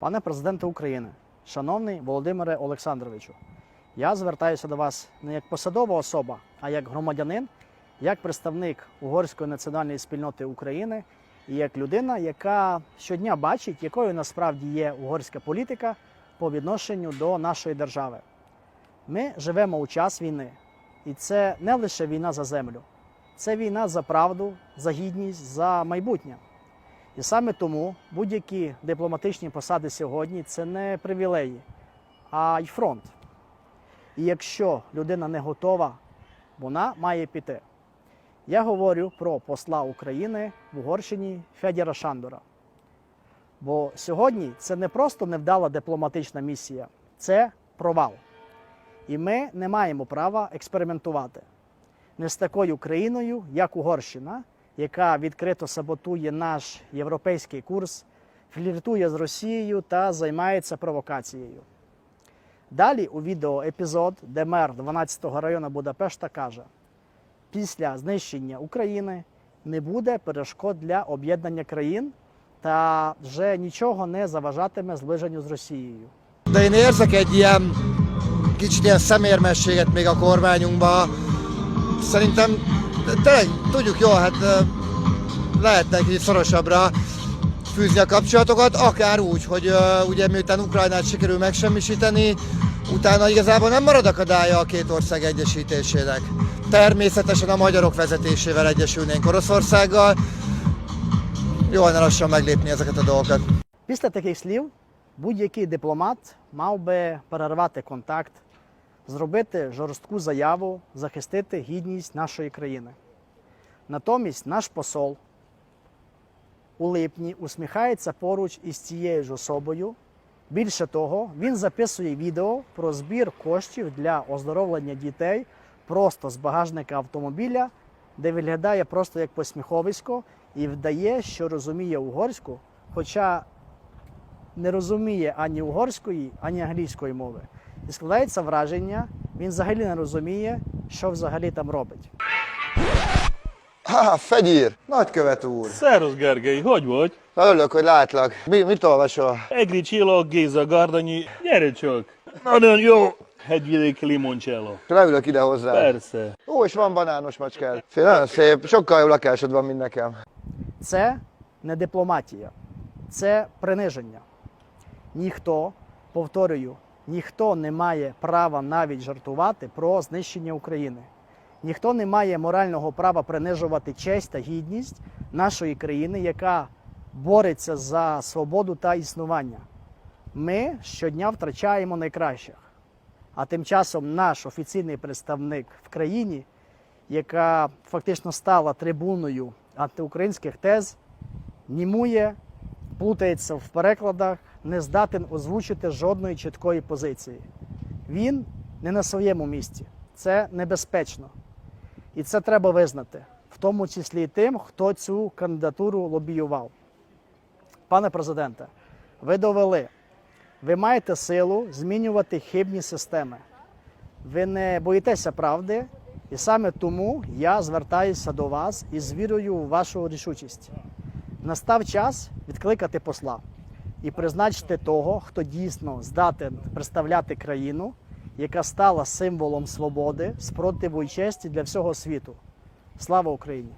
Пане президенте України, шановний Володимире Олександровичу, я звертаюся до вас не як посадова особа, а як громадянин, як представник угорської національної спільноти України і як людина, яка щодня бачить, якою насправді є угорська політика по відношенню до нашої держави. Ми живемо у час війни, і це не лише війна за землю, це війна за правду, за гідність, за майбутнє. І саме тому будь-які дипломатичні посади сьогодні це не привілеї, а й фронт. І якщо людина не готова, вона має піти. Я говорю про посла України в Угорщині Федіра Шандора. Бо сьогодні це не просто невдала дипломатична місія, це провал. І ми не маємо права експериментувати не з такою країною, як Угорщина, яка відкрито саботує наш європейський курс, фліртує з Росією та займається провокацією. Далі у відео епізод, де мер 12-го району Будапешта каже: після знищення України не буде перешкод для об'єднання країн та вже nічого не заважатиме зближенню з Росією. De én érzek egy ilyen kicsit ilyen szemérmességet még a kormányunkba. Szerintem tényleg tudjuk jól, hát ö, lehetne egy kicsit szorosabbra fűzni a kapcsolatokat, akár úgy, hogy ö, ugye miután Ukrajnát sikerül megsemmisíteni, utána igazából nem marad akadálya a két ország egyesítésének. Természetesen a magyarok vezetésével egyesülnénk Oroszországgal. Jó lenne lassan meglépni ezeket a dolgokat. Після таких слів будь-який дипломат мав би перервати контакт, зробити жорстку заяву, захистити гідність нашої країни. Натомість наш посол у липні усміхається поруч із цією ж особою. Більше того, він записує відео про збір коштів для оздоровлення дітей просто з багажника автомобіля, де виглядає просто як посміховисько і вдає, що розуміє угорську, хоча не розуміє ані угорської, ані англійської мови. І складається враження, він взагалі не розуміє, що взагалі там робить. Ha, Fegyír! Nagykövet úr! Szerusz Gergely, hogy vagy? Örülök, hogy látlak. Mi, mit olvasol? Egri Csillog, Géza Gardanyi, gyere csak! Nagyon jó! Hegyvidéki limoncello. Leülök ide hozzá. Persze. Ó, és van banános macskád. Fél, nagyon szép, sokkal jobb lakásod van, mint nekem. Це не дипломатія, це приниження. Ніхто, повторюю, ніхто не має права навіть жартувати про знищення України. Ніхто не має морального права принижувати честь та гідність нашої країни, яка бореться за свободу та існування. Ми щодня втрачаємо найкращих. А тим часом наш офіційний представник в країні, яка фактично стала трибуною антиукраїнських тез, німує, плутається в перекладах, не здатен озвучити жодної чіткої позиції. Він не на своєму місці. Це небезпечно. І це треба визнати, в тому числі і тим, хто цю кандидатуру лобіював. Пане президенте, ви довели, ви маєте силу змінювати хибні системи. Ви не боїтеся правди, і саме тому я звертаюся до вас із вірою в вашу рішучість. Настав час відкликати посла і призначити того, хто дійсно здатен представляти країну, яка стала символом свободи, спротиву і честі для всього світу. Слава Україні!